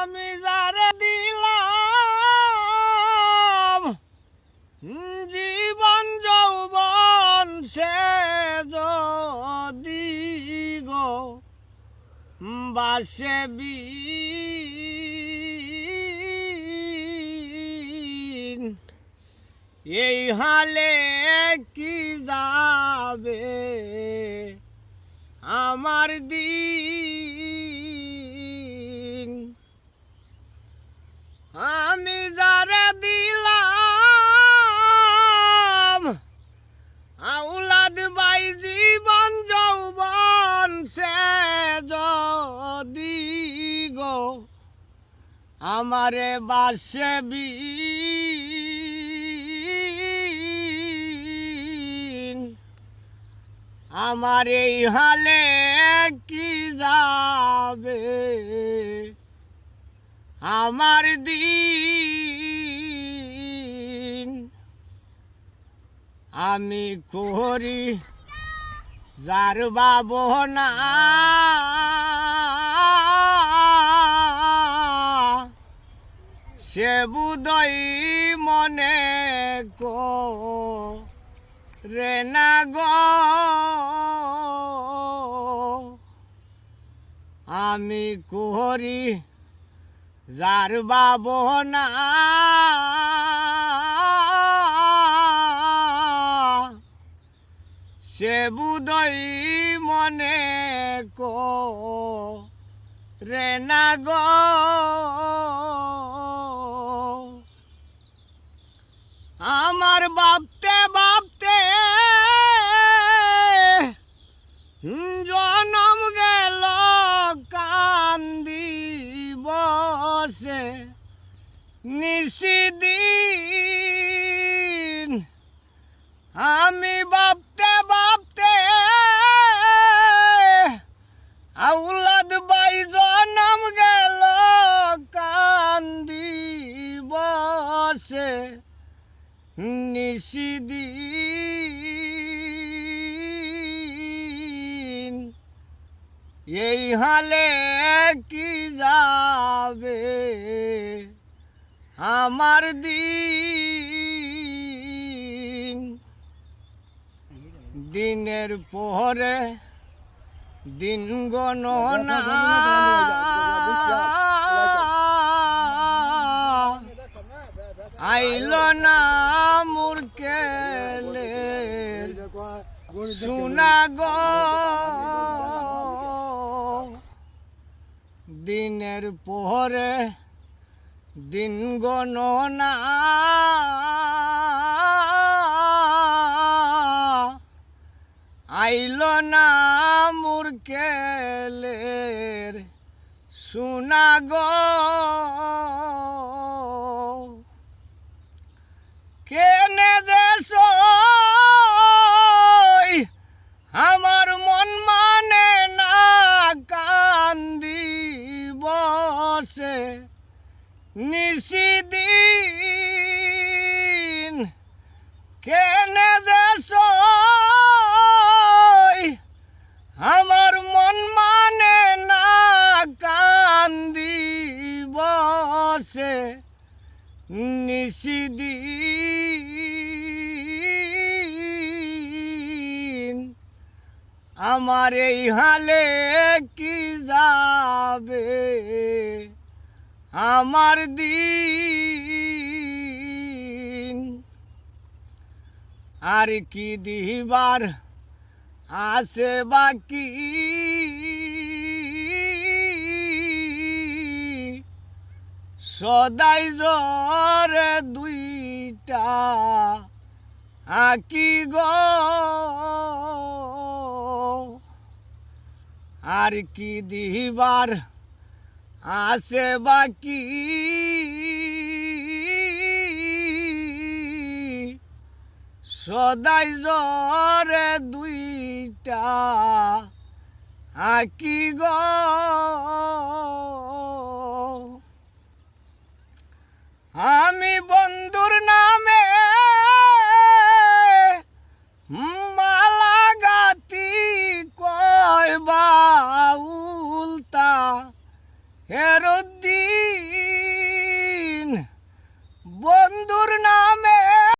আমি যারে দিলাম, জীবন যৌবন সে যদি গো বাসে বিন, এই হালে কি যাবে? আমার দিন আমারে বাসে বিন আমার এই হালে কি যাবে? আমার দিন আমি করি যার বাবনা সে বুদই মনে কো, রে না গো। আমি করি যার বাবনা সে বুদই মনে কো, রে না গো। আমার বাপতে বাপতে জনম গেল কান্দি বসে। নিশিদিন আমি নিশিদিন এই হালে কি যাবে আমার দিন দিনের পরে দিন গণনা আইল না মুরকেলে শোনা গো। দিনের পরে দিন গণনা আইল না মুরকেলের শোনা গো। বসে নিশিদিন। কেনে যে আমার মন মানে না কান্দি বসে। নিশিদিন, আমার এই হালে কি যাবে? আমার দিন। আর কি দিবার আছে বাকি? সদাই জরে দুইটা আকি গো। আর কি দিবার আছে বাকি। সদাই জরে দুইটা আকি গো।